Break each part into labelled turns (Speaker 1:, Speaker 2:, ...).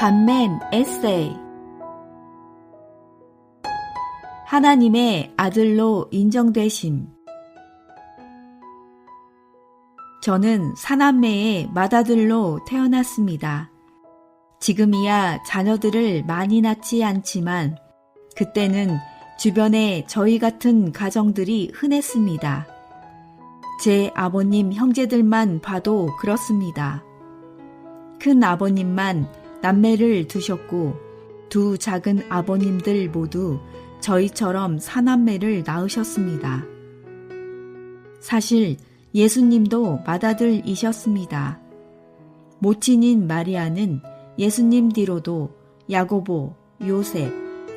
Speaker 1: 간맨 에세이 하나님의 아들로 인정되심 저는 사남매의 맏아들로 태어났습니다. 지금이야 자녀들을 많이 낳지 않지만 그때는 주변에 저희 같은 가정들이 흔했습니다. 제 아버님 형제들만 봐도 그렇습니다. 큰 아버님만 남매를 두셨고 두 작은 아버님들 모두 저희처럼 사남매를 낳으셨습니다. 사실 예수님도 맏아들이셨습니다. 모친인 마리아는 예수님 뒤로도 야고보, 요셉,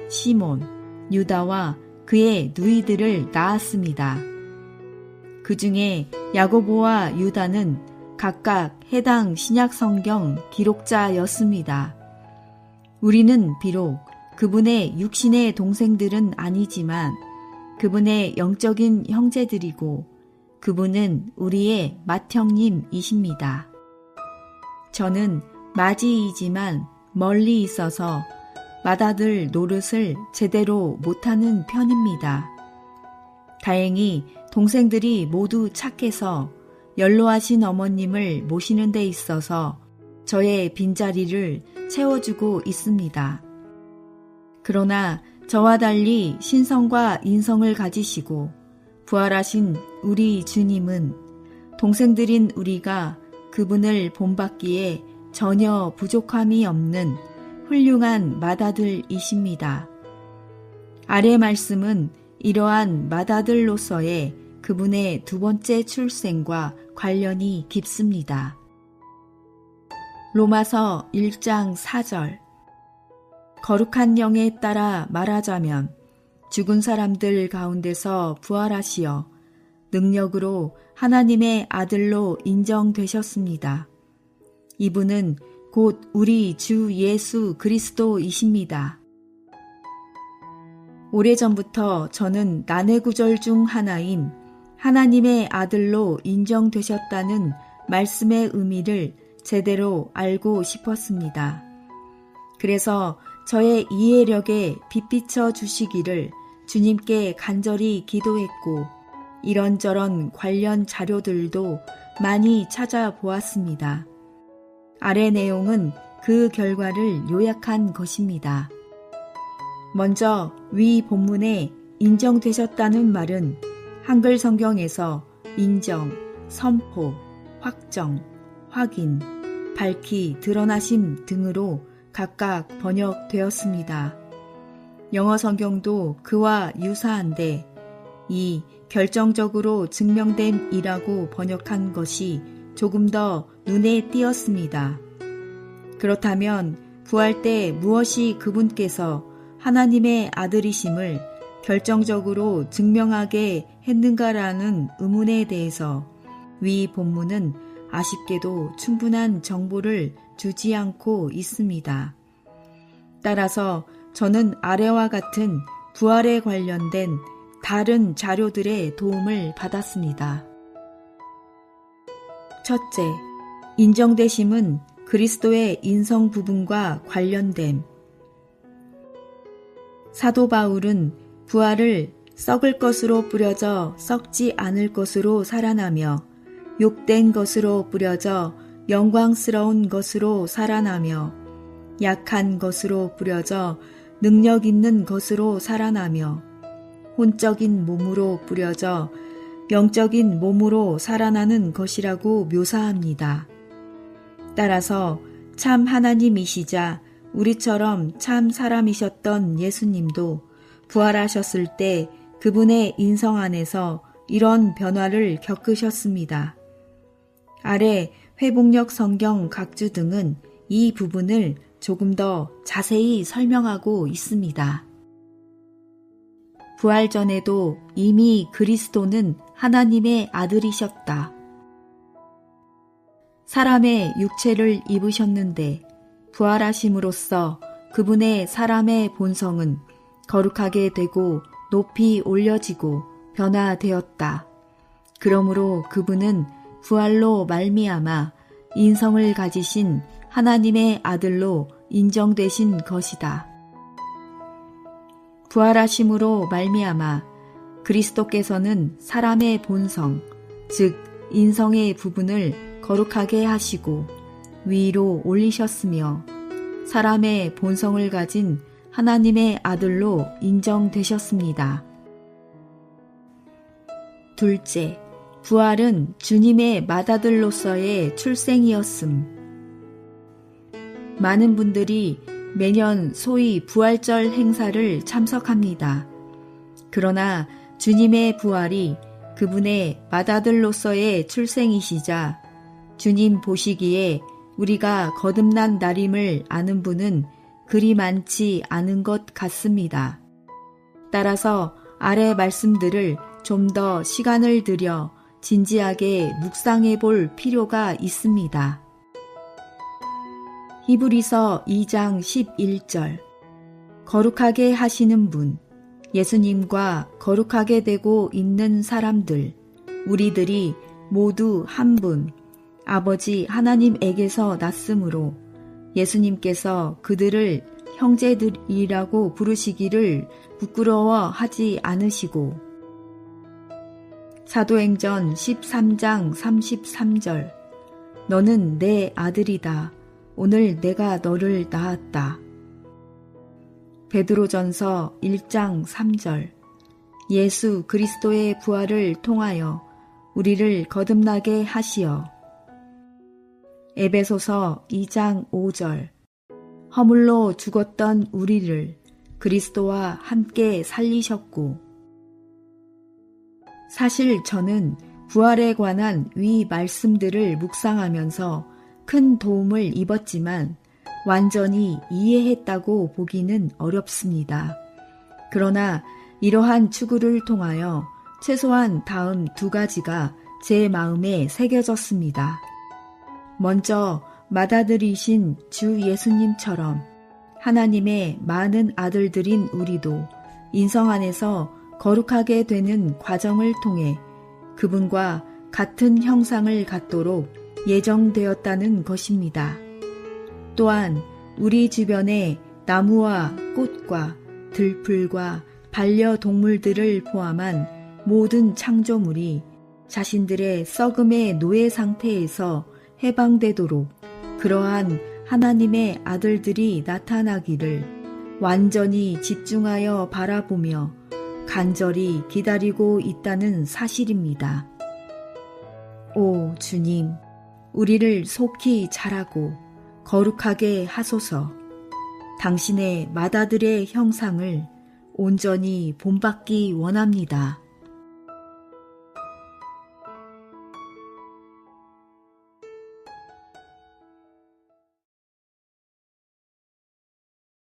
Speaker 1: 시몬, 유다와 그의 누이들을 낳았습니다. 그 중에 야고보와 유다는 각각 해당 신약 성경 기록자였습니다. 우리는 비록 그분의 육신의 동생들은 아니지만 그분의 영적인 형제들이고 그분은 우리의 맏형님이십니다. 저는 맞이이지만 멀리 있어서 맏아들 노릇을 제대로 못하는 편입니다. 다행히 동생들이 모두 착해서 연로하신 어머님을 모시는 데 있어서 저의 빈자리를 채워주고 있습니다. 그러나 저와 달리 신성과 인성을 가지시고 부활하신 우리 주님은 동생들인 우리가 그분을 본받기에 전혀 부족함이 없는 훌륭한 맏아들이십니다. 아래 말씀은 이러한 맏아들로서의 그분의 두 번째 출생과 관련이 깊습니다. 로마서 1장 4절 거룩한 영에 따라 말하자면 죽은 사람들 가운데서 부활하시어 능력으로 하나님의 아들로 인정되셨습니다. 이분은 곧 우리 주 예수 그리스도이십니다. 오래전부터 저는 난해구절 중 하나인 하나님의 아들로 인정되셨다는 말씀의 의미를 제대로 알고 싶었습니다. 그래서 저의 이해력에 빛비쳐 주시기를 주님께 간절히 기도했고 이런저런 관련 자료들도 많이 찾아보았습니다. 아래 내용은 그 결과를 요약한 것입니다. 먼저 위 본문에 인정되셨다는 말은 한글 성경에서 인정, 선포, 확정, 확인, 밝히 드러나심 등으로 각각 번역되었습니다. 영어 성경도 그와 유사한데 이 결정적으로 증명됨이라고 번역한 것이 조금 더 눈에 띄었습니다. 그렇다면 부활 때 무엇이 그분께서 하나님의 아들이심을 결정적으로 증명하게 했는가라는 의문에 대해서 위 본문은 아쉽게도 충분한 정보를 주지 않고 있습니다. 따라서 저는 아래와 같은 부활에 관련된 다른 자료들의 도움을 받았습니다. 첫째, 인정되심은 그리스도의 인성 부분과 관련됨. 사도 바울은 부활을 썩을 것으로 뿌려져 썩지 않을 것으로 살아나며 욕된 것으로 뿌려져 영광스러운 것으로 살아나며 약한 것으로 뿌려져 능력 있는 것으로 살아나며 혼적인 몸으로 뿌려져 영적인 몸으로 살아나는 것이라고 묘사합니다. 따라서 참 하나님이시자 우리처럼 참 사람이셨던 예수님도 부활하셨을 때 그분의 인성 안에서 이런 변화를 겪으셨습니다. 아래 회복력 성경 각주 등은 이 부분을 조금 더 자세히 설명하고 있습니다. 부활 전에도 이미 그리스도는 하나님의 아들이셨다. 사람의 육체를 입으셨는데 부활하심으로써 그분의 사람의 본성은 거룩하게 되고 높이 올려지고 변화되었다. 그러므로 그분은 부활로 말미암아 인성을 가지신 하나님의 아들로 인정되신 것이다. 부활하심으로 말미암아 그리스도께서는 사람의 본성, 즉 인성의 부분을 거룩하게 하시고 위로 올리셨으며 사람의 본성을 가진 하나님의 아들로 인정되셨습니다. 둘째, 부활은 주님의 맏아들로서의 출생이었음. 많은 분들이 매년 소위 부활절 행사를 참석합니다. 그러나 주님의 부활이 그분의 맏아들로서의 출생이시자 주님 보시기에 우리가 거듭난 날임을 아는 분은 그리 많지 않은 것 같습니다. 따라서 아래 말씀들을 좀 더 시간을 들여 진지하게 묵상해 볼 필요가 있습니다. 히브리서 2장 11절 거룩하게 하시는 분 예수님과 거룩하게 되고 있는 사람들 우리들이 모두 한 분 아버지 하나님에게서 났으므로 예수님께서 그들을 형제들이라고 부르시기를 부끄러워 하지 않으시고 사도행전 13장 33절 너는 내 아들이다. 오늘 내가 너를 낳았다. 베드로전서 1장 3절 예수 그리스도의 부활을 통하여 우리를 거듭나게 하시어 에베소서 2장 5절 허물로 죽었던 우리를 그리스도와 함께 살리셨고 사실 저는 부활에 관한 위 말씀들을 묵상하면서 큰 도움을 입었지만 완전히 이해했다고 보기는 어렵습니다. 그러나 이러한 추구를 통하여 최소한 다음 두 가지가 제 마음에 새겨졌습니다. 먼저 맏아들이신 주 예수님처럼 하나님의 많은 아들들인 우리도 인성 안에서 거룩하게 되는 과정을 통해 그분과 같은 형상을 갖도록 예정되었다는 것입니다. 또한 우리 주변에 나무와 꽃과 들풀과 반려동물들을 포함한 모든 창조물이 자신들의 썩음의 노예 상태에서 해방되도록 그러한 하나님의 아들들이 나타나기를 완전히 집중하여 바라보며 간절히 기다리고 있다는 사실입니다. 오 주님, 우리를 속히 자라고 거룩하게 하소서. 당신의 맏아들의 형상을 온전히 본받기 원합니다.